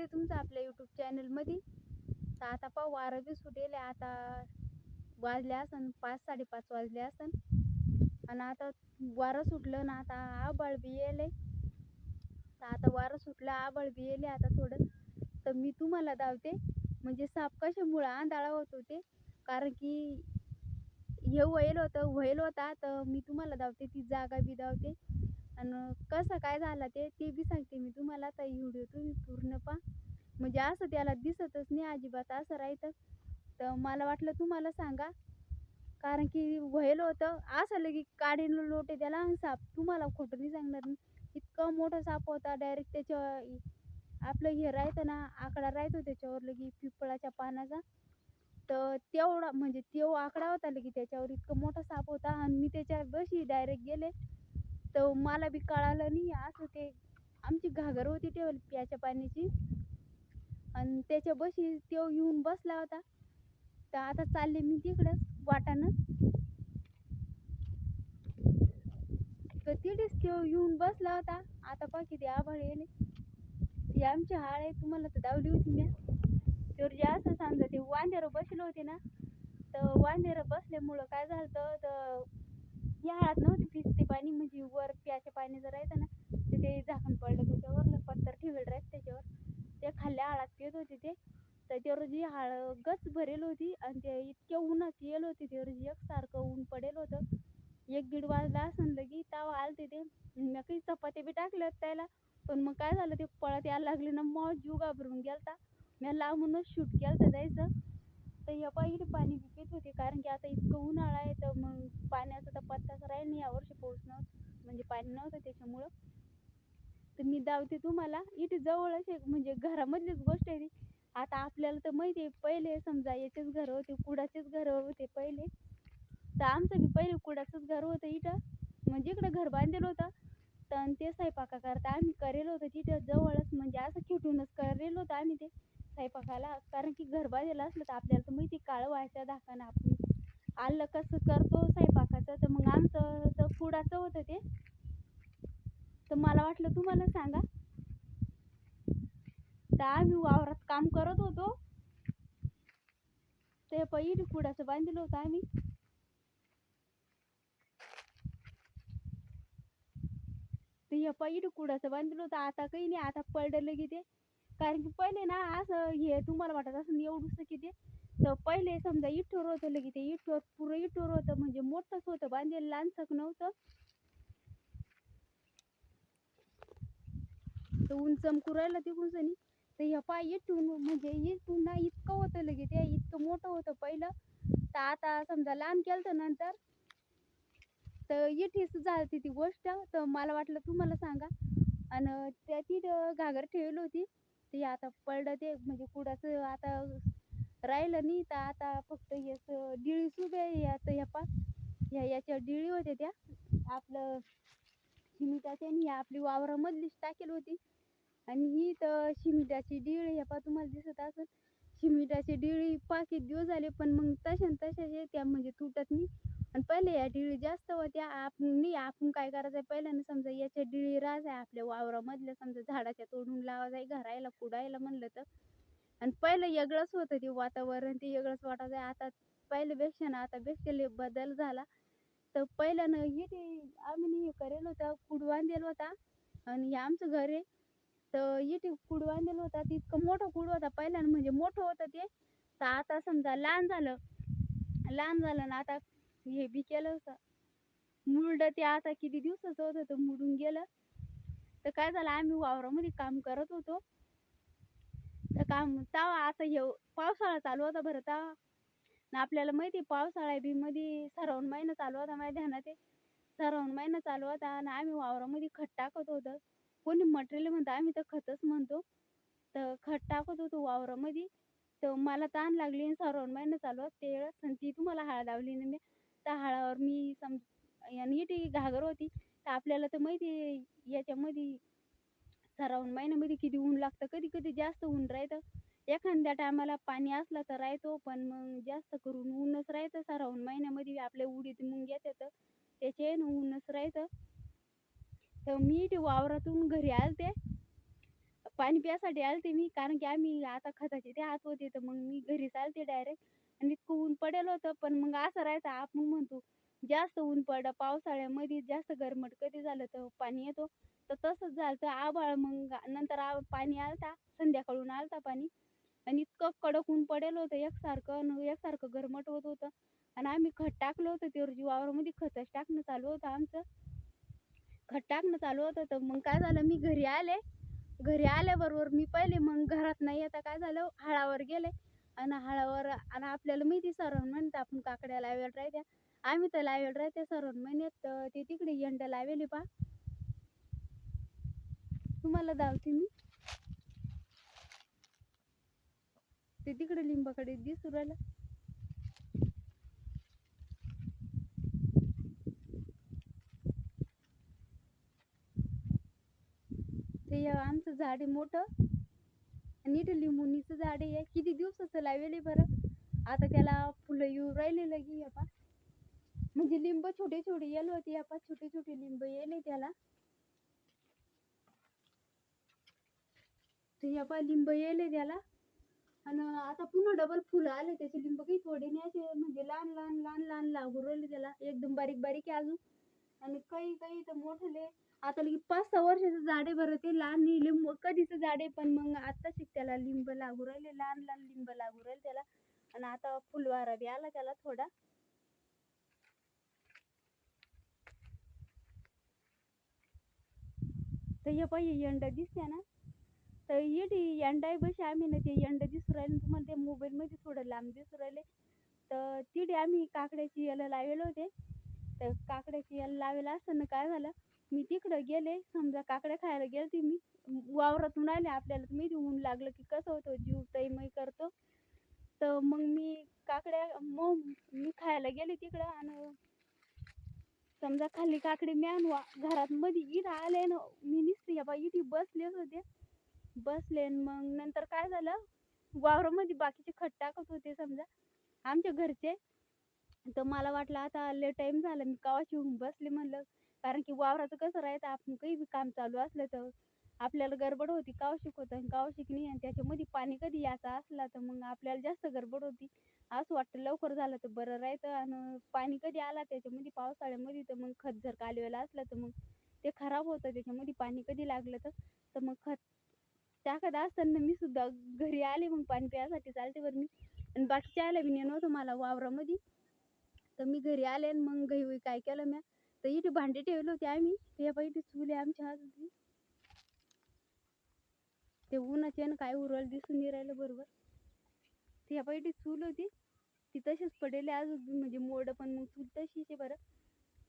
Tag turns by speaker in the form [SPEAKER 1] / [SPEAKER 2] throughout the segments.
[SPEAKER 1] आहे तुमचं आपल्या यूट्यूब चॅनलमध्ये तर आता पाहू वारं बी सुटेल आहे. आता वाजले असन पाच साडेपाच वाजले असन. आणि आता वारं सुटलं ना आता आभाळ बी येले तर आता वारं सुटलं आभाळ बी येले आता थोडं. तर मी तुम्हाला धावते म्हणजे साप कशामुळं आंधळा होत होते? कारण की हे व्हायल होतं व्हायल होता तर मी तुम्हाला धावते ती जागा बी धावते आणि कसं काय झालं ते ते बी सांगते मी तुम्हाला आता व्हिडिओ तुम्ही पूर्ण पहा. म्हणजे असं त्याला दिसतच नाही अजिबात असं राहतं. तर मला वाटलं तुम्हाला सांगा. कारण की व्हायलं होतं असं लगे काढीन लोटे त्याला आणि साप. तुम्हाला खोटं नाही सांगणार इतकं मोठा साप होता डायरेक्ट त्याच्या आपलं हे राहतं ना आकडा राहतो त्याच्यावर लगे पिपळाच्या पानाचा. तर तेवढा म्हणजे तो आकडा होता लगे त्याच्यावर इतकं मोठा साप होता. आणि मी त्याच्या बशी डायरेक्ट गेले. तर मला बी कळालं नाही असं ते आमची घागर होती ठेवली प्याच्या पाण्याची. आणि त्याच्या बशी तो येऊन बसला होता. तर आता चालले मी तिकडंच वाटानं तर तिथेच तो येऊन बसला होता. आता पहा किती आभाळ येले ती आमची हाळ आहे तुम्हाला तर दावली होती मी तर जे असं समजा ते वांद्यावर बसले होते ना. तर वांद्यावर बसल्यामुळं काय झालं तर या हाळात नव्हती पिसते पाणी. म्हणजे वर प्याच्या पाणी जर राहतं ना तर ते झाकण पडलं त्याच्यावर पत्तर ठेवेल राहत त्याच्यावर. ते खाल्ल्या आळात पित होते ते. तर जी हाळ गच भरेल होती आणि ते इतक्या उन्हात येल होती त्यावर एकसारखं ऊन पडेल होतं. एक दीड वाजला असं लगी ताव आलते ते. मी काही चपात्या बी टाकल्या होत्या त्याला. पण मग काय झालं ते पळत यायला लागले ना मग जीव घाबरून गेलता. मी लांबूनच शूट केलं जायचं. तर या पाहिजे पाणी बी पित होते कारण की आता इतकं उन्हाळा आहे तर मग पाण्याचा तर पत्ताच राहील नाही यावर्षी वर्षी नव्हतं. म्हणजे पाणी नव्हतं त्याच्यामुळं. तर मी दावते तुम्हाला. इथे जवळच एक म्हणजे घरामधलीच गोष्ट आहे ती. आता आपल्याला तर माहिती आहे पहिले समजा याचेच घर होते कुडाचेच घर होते पहिले. तर आमचं बी पहिले कुडाचंच घर होतं इथं. म्हणजे इकडं घर बांधलेलं होतं. तर ते स्वयंपाका करता आम्ही करेल होतं तिथं जवळच. म्हणजे असं खेटूनच करेल होतं आम्ही ते स्वयंपाकाला. कारण की घर बांधलेलं असलं तर आपल्याला तर माहिती काळं व्हायचं धाकानं. आपण आलं कसं करतो स्वयंपाकाचं. तर मग आमचं तर कुडाचं होतं ते. वाटलं तुम्हाला सांगा? तर आम्ही वावरात काम करत होतो. ते पहिली कुडाचं बांधलं होतं आम्ही. ते हे पहिली कुडाचं बांधलं होतं. आता काही नाही आता पडलं की ते. कारण की पहिले ना असं हे तुम्हाला वाटत असं एवढंसं की ते. तर पहिले समजा इठोर होतं लगे ते. इठोर पुरं इठोर होतं. म्हणजे मोठंच होतं. बांधलेलं लहानसक नव्हतं. तर ऊन चमकू राहिलं तिकडून सनी. तर ह्या पाय इथून म्हणजे इथून ना इतकं होतं लगे ते इतकं मोठं होतं पहिलं. तर आता समजा लहान केलं तर नंतर तर येठीच झाली ती गोष्ट. तर मला वाटलं तुम्हाला सांगा. आणि त्या तिथं घागर ठेवली होती. ते आता पडलं ते म्हणजे कुडाचं आता राहिलं नाही. तर आता फक्त याच डिळी सुबे आता ह्या पा ह्या याच्या डिळी होत्या त्या. आपलं सिमिटाच्या आणि ह्या आपली वावरामधलीच टाकेल होती. आणि ही तर शिमिटाची डिळी ह्या पा तुम्हाला दिसत असेल शिमिटाची डिळी पा किती दिवस झाले पण मग तशा न तशाच त्या म्हणजे तुटत नाही. आणि पहिले या डिळी जास्त होत्या. आपण नाही आपण काय करायचं पहिल्यानं समजा याच्या डिळी राज आहे आपल्या वावरामधल्या. समजा झाडाच्या तोडून लावायचं आहे घरायला कुडायला म्हणलं तर. आणि पहिलं वेगळंच होतं ते वातावरण ते वेगळंच वाटायचं आता पहिल्यापेक्षा ना आता पेक्षा बदल झाला. तर पहिल्यानं हे ते आम्ही हे करेल होतं कुड बांधलेला होता. आणि हे आमचं घर आहे. तर इथे कुड बांधलेला होता इतकं मोठं कुड होता पहिल्यानं म्हणजे मोठं होतं ते. तर आता समजा लहान झालं लहान झालं ना आता हे बी केलं होतं. मुरडं ते आता किती दिवसाचं होतं तर मुडून गेलं. तर काय झालं आम्ही वावरामध्ये काम करत होतो. तर काम तेव्हा आता हे पावसाळा चालू होता बरं तेव्हा आणि आपल्याला माहिती आहे पावसाळा बी मध्ये श्रावण महिना चालू होता माझ्या ध्यानात आहे. श्रावण महिना चालू होता आणि आम्ही वावरामध्ये खत टाकत होतो. कोणी मटेरियल म्हणतं आम्ही तर खतच म्हणतो. तर खत टाकत होतो वावरामध्ये. तर मला ताण लागली आणि श्रावण महिना चालू ते त्यावेळेस आणि ती तुम्हाला हळद लावली ना मी. त्या हळावर मी सम आणि ती घागर होती. तर आपल्याला तर माहिती आहे याच्यामध्ये श्रावण महिन्यामध्ये किती ऊन लागतं. कधी कधी जास्त ऊन राहतं. एखाद्या टायमाला पाणी असलं तर राहतो पण मग जास्त करून ऊनच राहतं. श्रावण महिन्यामध्ये आपल्या उडीत मुंग येतात. त्याचे ऊनच राहतं. तर मी ते वावरातून घरी आलते. पाणी प्यासाठी आलते मी कारण की आम्ही आता खताचे ते हात होते तर मग मी घरीच आलते डायरेक्ट आणि इतकं ऊन पडेल होतं पण मग असं राहायचं आपण म्हणतो जास्त ऊन पडलं पावसाळ्यामध्ये जास्त गरमट कधी झालं तर पाणी येतो. तर तसंच झालं तर आभाळ मग नंतर आ पाणी आलता संध्याकाळून आलता पाणी. आणि इतकं कडक ऊन पडेल होतं एकसारखं एकसारखं गरमट होत होतं. आणि आम्ही खत टाकलं होतं ते वावरामध्ये खतच टाकणं चालू होतं आमचं. खत टाकणं चालू होतं तर मग काय झालं? मी घरी आले. घरी आल्याबरोबर मी पहिले मग घरात नाही. आता काय झालं? हळावर गेले. आणि हळावर आणि आपल्याला माहिती सरवण म्हणतं आपण काकड्या लावेल राहत्या. आम्ही तर लावेल राहत्या सरवण महिन्यात तर ते तिकडे यंड लावेली पा. तुम्हाला दावते मी. ते तिकडे लिंबाकडे दिसू राहिलं. ते झाड आहे मोठं. नीट लिंबुनीचं झाड आहे. किती दिवसाचं लावेल आहे बरं? आता त्याला फुलं येऊ राहिले लगी या पा. म्हणजे लिंब छोटे छोटे येल होते या पा. छोटे छोटे लिंब येले त्याला. तर या पा लिंब येले त्याला. आणि आता पुन्हा डबल फुलं आले. त्याचे लिंब काही थोडे नाही असे. म्हणजे लहान लहान लहान लहान लागू राहिले त्याला. एकदम बारीक बारीक आहे अजून. आणि काही काही तर मोठले आता लगे पाच सहा वर्षाचं झाडे बरं ते लहान लिंब कधीच झाडे पण मग आता शिक त्याला लिंब लागू राहिले लहान लहान लिंब लागू राहिले त्याला. आणि आता फुलवारा बी आला त्याला थोडा. तर हे पाहिजे यंडा दिसते ना. तर ये यंडा बशी आम्ही ना ते यंडा दिसू राहिले. तुम्हाला ते मोबाईल मध्ये थोडं लांब दिसू राहिले. तर तिडे आम्ही काकड्याची याला लावेल होते. तर काकड्याची याला लावेला असताना काय झालं? मी तिकडं गेले. समजा काकड्या खायला गेलते मी. वावरातून आले आपल्याला तर माहिती ऊन लागलं की कसं होतं? जीव तैमय करतो. तर मग मी काकड्या मग मी खायला गेले तिकडं आणि समजा खाली काकडी मी आणवा घरात मध्ये इथं आले ना मी निसते या बाई इथे बसलेच होते. बसले आणि मग नंतर काय झालं? वावरामध्ये बाकीचे खत टाकत होते समजा आमच्या घरचे. तर मला वाटलं आता लय टाईम झाला. मी कवाची येऊन बसले म्हणलं. कारण की वावराचं कसं राहतं आपण काही बी काम चालू असलं तर आपल्याला गडबड होती काव शिकवतं आणि काव शिकणी आणि त्याच्यामध्ये पाणी कधी यायचं असला तर मग आपल्याला जास्त गडबड होती. असं वाटतं लवकर झालं तर बरं राहतं आणि पाणी कधी आला त्याच्यामध्ये पावसाळ्यामध्ये तर मग खत जर कालवेला असलं तर मग ते खराब होतं त्याच्यामध्ये पाणी कधी लागलं तर तर मग खत टाकत असताना मी सुद्धा घरी आले मग पाणी प्यायसाठी चालते बरं मी. आणि बाकीच्या आल्या बी नव्हतं मला वावरामध्ये. तर मी घरी आले आणि मग घरी काय केलं म्या? तर इथे भांडे ठेवले होते आम्ही. ते बाई इथे चुले आमच्या हात. ते उन्हाचे आणि काय उरल दिसून नाही राहिलं बरोबर. ते बाई इथे चूल होती. ती तशीच पडेल आज म्हणजे मोड पण मग चूल तशीच आहे बरं.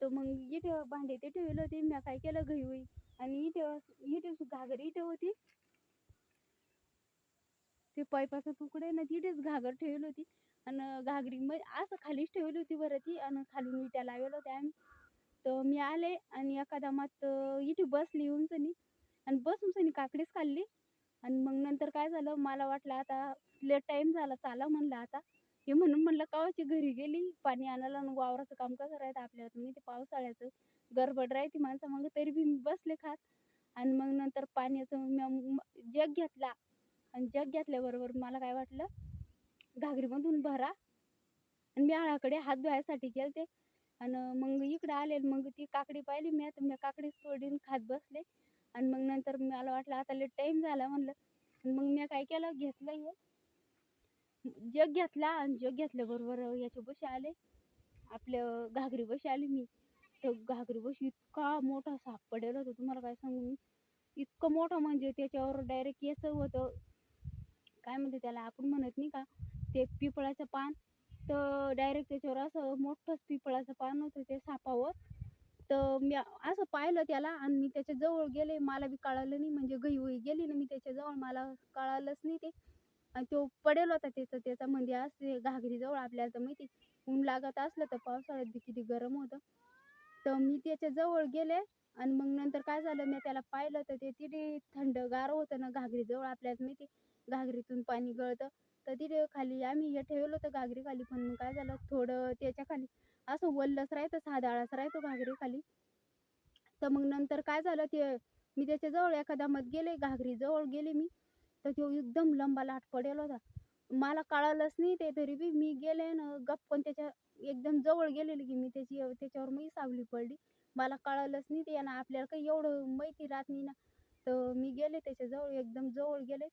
[SPEAKER 1] तर मग इथे भांडे ते ठेवले होते. मी काय केलं घरी होई. आणि इथे इथे घागर इथे होती. ते पायपाचा तुकडा आहे ना तिथेच घागर ठेवली होती. आणि घागरी मग असं खालीच ठेवली होती बरं ती. आणि खालून विट्या लावल्या होत्या आम्ही. तर मी आले आणि एका दमात इथे बसली येऊन सनी आणि बसून सनी काकडीच खाल्ली. आणि मग नंतर काय झालं मला वाटलं आता लेट टाईम झाला चाला म्हणलं आता. हे म्हणून म्हणलं कावाची घरी गेली? पाणी आणायला आणि वावराचं काम कसं राहतं आपल्याला? तुम्ही ते पावसाळ्याचं गडबड राहते माणसा. मग तरी बी मी बसले खात. आणि मग नंतर पाण्याचं जग घेतला. आणि जग घेतल्याबरोबर मला काय वाटलं घागरीमधून भरा. आणि मी आळाकडे हात धुवायसाठी गेलते. आणि मग इकडं आले मग ती काकडी पाहिली मी. आता मी काकडीच तोडीन खात बसले. आणि मग नंतर मला वाटलं आता लेट टाइम झाला म्हणलं. आणि मग मी काय केलं? घेतलं हे. जग घेतला आणि जग घेतल्याबरोबर याच्या बशी आले. आपल्या घागरी बशी आले मी. तर घागरी बशी इतका मोठा साप पडेल होता. तुम्हाला काय सांगू मी? इतकं मोठं म्हणजे त्याच्यावर डायरेक्ट याचं होतं. काय म्हणते त्याला? आपण म्हणत नाही का? ते पिपळाचं पान. तर डायरेक्ट त्याच्यावर असं मोठंच पिपळाचं पान होतं त्या सापावर. तर मी असं पाहिलं त्याला आणि मी त्याच्याजवळ गेले. मला बी कळालं नाही. म्हणजे गई वई गेली ना मी त्याच्याजवळ मला कळालंच नाही ते. आणि तो पडेल होता त्याचं. त्याचा म्हणजे असते घागरीजवळ आपल्याला तर माहिती ऊन लागत असलं तर पावसाळ्यात बी किती गरम होतं. तर मी त्याच्याजवळ गेले आणि मग नंतर काय झालं? मी त्याला पाहिलं तर ते तिथे थंडगार होतं ना. घागरीजवळ आपल्याला माहिती घागरीतून पाणी गळतं. तर तिथे खाली आम्ही हे ठेवलं होतं घागरी खाली पण मग काय झालं थोडं त्याच्याखाली असं वल्लस राहतं साधाळाच राहतो घागरी खाली. तर मग नंतर काय झालं ते मी त्याच्याजवळ एखादा मत गेले घागरीजवळ गेले मी तर तो एकदम लंबा लाट पडेल होता. मला कळालंच नाही ते तरी बी मी गेले न गप्पन त्याच्या एकदम जवळ गेलेली की मी त्याची त्याच्यावर मी सावली पडली. मला कळालंच नाही ते ना आपल्याला काही एवढं माहिती राहत नाही ना. तर मी गेले त्याच्याजवळ एकदम जवळ गेले.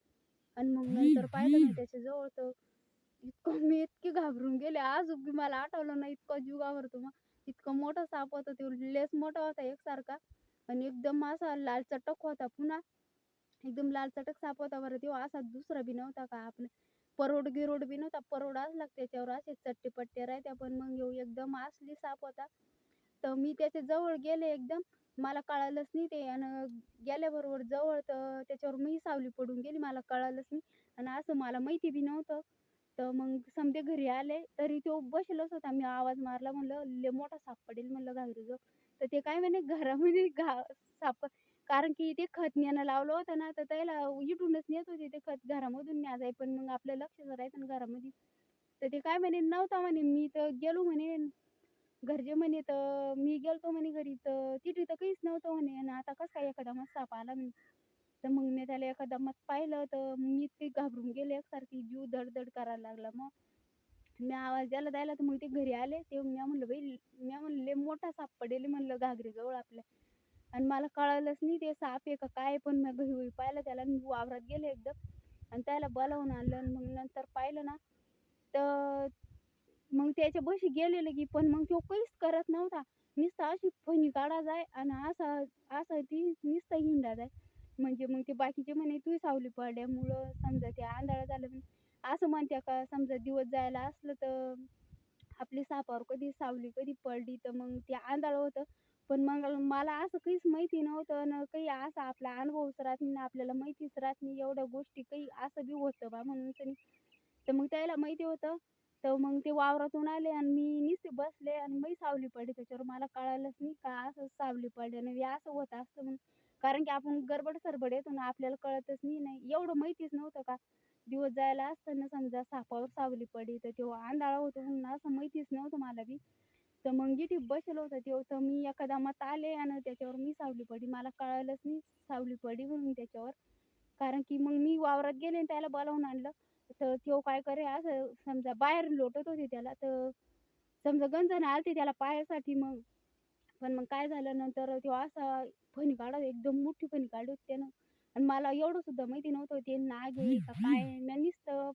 [SPEAKER 1] आणि मग नंतर पाहिलं ना त्याच्याजवळ तर इतकं मी इतकी घाबरून गेले. अजून बी मला आठवलं ना इतकं जीव घाबरतो मग. इतकं मोठा साप होता तो लेस मोठा होता एकसारखा. आणि एकदम असा लाल चटक होता पुन्हा. एकदम लाल चटक साप होता बरं तो असा दुसरा बी नव्हता का आपलं. परोड गिरोड बी नव्हता. परोड असला त्याच्यावर असे चट्टे पट्टे राहत्या. पण मग ह्यो एकदम असली साप होता. तर मी त्याच्याजवळ गेले एकदम. मला कळालंच नाही ते. आणि गेल्याबरोबर जवळ तर त्याच्यावर मी सावली पडून गेली. मला कळालंच नाही. आणि असं मला माहिती बी नव्हतं. तर मग समजे घरी आले. तरी तो बसलोच होता. मी आवाज मारला. म्हणलं लय मोठा साप पडेल. म्हणलं घागरीजवळ तर ते काय म्हणे घरामध्ये घा साप. कारण की ते खत नेणं लावलं होतं ना तर त्याला इटूनच नेत होते ते खत घरामधून न्यायचं पण मग आपलं लक्ष राहायचं ना घरामध्ये. तर ते काय म्हणे नव्हता म्हणे. मी तर गेलो म्हणे. घरचे म्हणे तर मी गेलतो म्हणे घरी तर तिथे तर काहीच नव्हतं म्हणे. आणि आता कसं काय एखादा मग साप आला म्हणे? तर मग मी त्याला एखादा मत पाहिलं तर मी इतकी घाबरून गेले एकसारखी जीव धडधड करायला लागला मग. मी आवाज द्यायला द्यायला तर मग ते घरी आले. ते मी म्हणलं बाई मी म्हणले मोठा साप पडेल म्हणलं घागरीजवळ आपल्या. आणि मला कळालंच नाही ते साप आहे का काय पण मी घरी होई पाहिलं त्याला वावरात गेले एकदम. आणि त्याला बोलावून आणलं मग नंतर पाहिलं ना तर मग त्याच्या बशी गेलेलं की पण मग तो काहीच करत नव्हता. नुसता अशी फणी काढा जाय आणि असा असं ती नुसता हिंडा जाय. म्हणजे मग ते बाकीचे म्हणे तू सावली पडल्यामुळं समजा ते आंधळा झालं असं म्हणत्या का समजा दिवस जायला असलं तर आपली सापावर कधी सावली कधी पडली तर मग ते आंधळ होतं. पण मग मला असं काहीच माहिती नव्हतं ना काही असं आपला अनुभवच राहत नाही ना आपल्याला माहितीच राहत नाही. एवढ्या गोष्टी काही असं बी होतं बा म्हणून तर मग त्याला माहिती होतं. तर मग ते वावरातून आले आणि मी नुसते बसले आणि मी सावली पडली त्याच्यावर. मला कळालंच नाही का असं सावली पडल्यानं बी असं होत असतं म्हणून. कारण की आपण गडबड सरबड येतो ना आपल्याला कळतच नाही नाही एवढं माहितीच नव्हतं का? दिवस जायला असताना समजा सापावर सावली पडली तर तो आंधळा होतो म्हणून असं माहितीच नव्हतं मला बी. तर मग जिथे बसलं होतं तेव्हा तर मी एखादा मत आले आणि त्याच्यावर मी सावली पडली. मला कळालंच नाही सावली पडली म्हणून त्याच्यावर. कारण की मग मी वावरात गेले आणि त्याला बोलावून आणलं. तर तो काय करे असं समजा बाहेर लोटत होते त्याला तर समजा गंजन आलती त्याला पायासाठी मग. पण मग काय झालं नंतर तो असा फणी काढत एकदम मोठी फणी काढली होती त्यानं. आणि मला एवढं सुद्धा माहिती नव्हतं ते नाग आहे का काय मी नुसतं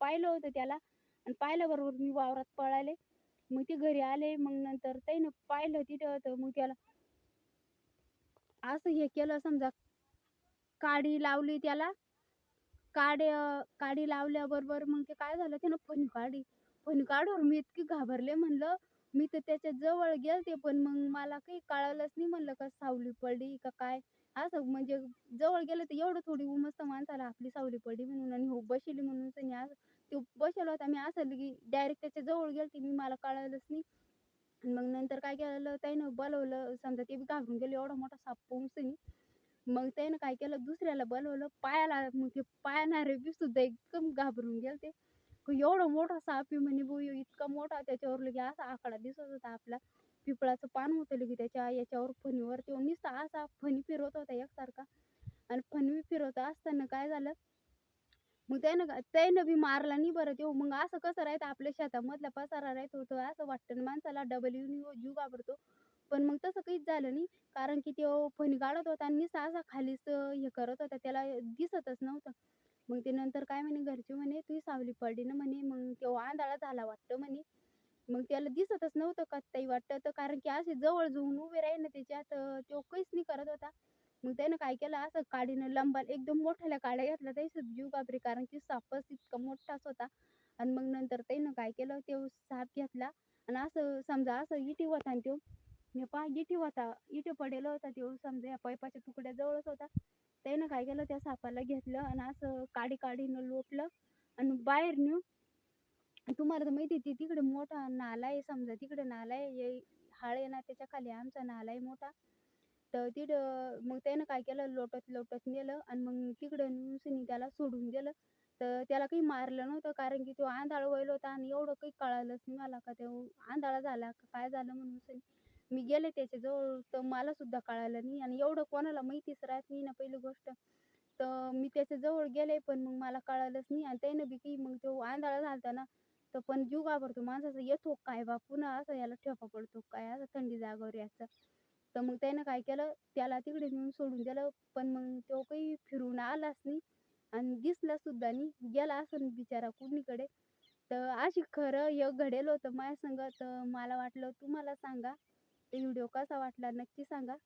[SPEAKER 1] पाहिलं होतं त्याला. आणि पाहिल्याबरोबर मी वावरात पळाले. मग ते घरी आले. मग नंतर त्यानं पाहिलं तिथं तर मग त्याला असं हे केलं समजा काडी लावली त्याला. काडी काडी लावल्याबरोबर मग ते काय झालं त्यानं फणी काढली फणी काढून मी इतकी घाबरले म्हणलं मी तर त्याच्याजवळ गेलते पण मग मला काही कळालंच नाही म्हणलं का सावली पडली का काय. असं म्हणजे जवळ गेलं तर एवढं थोडी उमस्त माणसाला आपली सावली पडली म्हणून आणि हो बसली म्हणून त्यांनी असं तो बसला होता मी असं की डायरेक्ट त्याच्याजवळ गेलते मी मला कळालंच नाही. आणि मग नंतर काय केलं त्यानं बोलवलं समजा ते बी घाबरून गेले एवढा मोठा साप पोहोचते मग त्यानं काय केलं दुसऱ्याला बोलवलं पायाला मग ते पाहणारे बी सुद्धा एकदम घाबरून गेलते. एवढा मोठा साप आहे म्हणे भाऊ इतका मोठा त्याच्यावर लगे असा आकडा दिसत होता आपला. पिपळाचं पान होतं लगे त्याच्या याच्यावर फणीवर तो नुसता असा फणी फिरवत होता एकसारखा. आणि फणी फिरवत असताना काय झालं? मग त्यानं त्यानं बी मारला नाही बरं तो मग असं कसं राहतं? आपल्या शेतामधला पसारा राहतो होतो. असं वाटतं माणसाला डबल येऊन जीव घाबरतो. पण मग तसं काहीच झालं नाही. कारण की तो फणी काढत होता आणि नुसता असा खालीच हे करत होता. त्याला दिसतच नव्हतं. मग ते नंतर काय म्हणे घरचे म्हणे तुझी सावली पडली ना म्हणे मग तो आंधळा झाला वाटतं म्हणे. मग त्याला दिसतच नव्हतं का ताई वाटतं तर कारण की असे जवळ जाऊन उभे राहील ना त्याच्यात तो काहीच नाही करत होता. मग त्यानं काय केलं असं काडीनं लंबा एकदम मोठ्याला काड्या घेतला त्याची जीव घाबरे कारण की सापच इतका मोठाच होता. आणि मग नंतर त्यानं काय केलं तो साप घेतला. आणि असं समजा असं इटी होता आणि तो मी पाय गिटी होता. इथे पडेल होता तो समजा या पैपाच्या तुकड्याजवळच होता. त्यानं काय केलं त्या सापाला घेतलं आणि असं काडी काडीनं लोटलं आणि बाहेर नेऊन तुम्हाला तर माहिती आहे ती तिकडे मोठा नाला आहे समजा. तिकडे नाला आहे हाळ आहे ना त्याच्याखाली आमचा नाला आहे मोठा. तर तिथं मग त्यानं काय केलं लोटत लोटत नेलं आणि मग तिकडं नेऊन त्याला सोडून दिलं. तर त्याला काही मारलं नव्हतं कारण की तो आंधळा व्हायला होता आणि एवढं काही कळालंच नाही मला का तो आंधळा झाला का काय झालं म्हणून मी गेले त्याच्याजवळ तर मला सुद्धा कळालं नाही आणि एवढं कोणाला माहितीच राहत नाही ना पहिली गोष्ट. तर मी त्याच्याजवळ गेले पण मग मला कळालंच नाही आणि त्यानं बी की मग तो आंधळा झालता ना तर पण जीव घाबरतो माणसाचा. येतो काय बा पुन्हा असं याला ठेपा पडतो काय असं थंडी जागावर याचा. तर मग त्यानं काय केलं त्याला तिकडे नेऊन सोडून दिलं पण मग तो काही फिरून आलाच नाही आणि दिसला सुद्धा नाही. गेला असं बिचारा कुणीकडे. तर अशी खरं एक घडेल होतं माझ्या संग तर मला वाटलं तुम्हाला सांगा. ते व्हिडिओ कसा वाटला नक्की सांगा.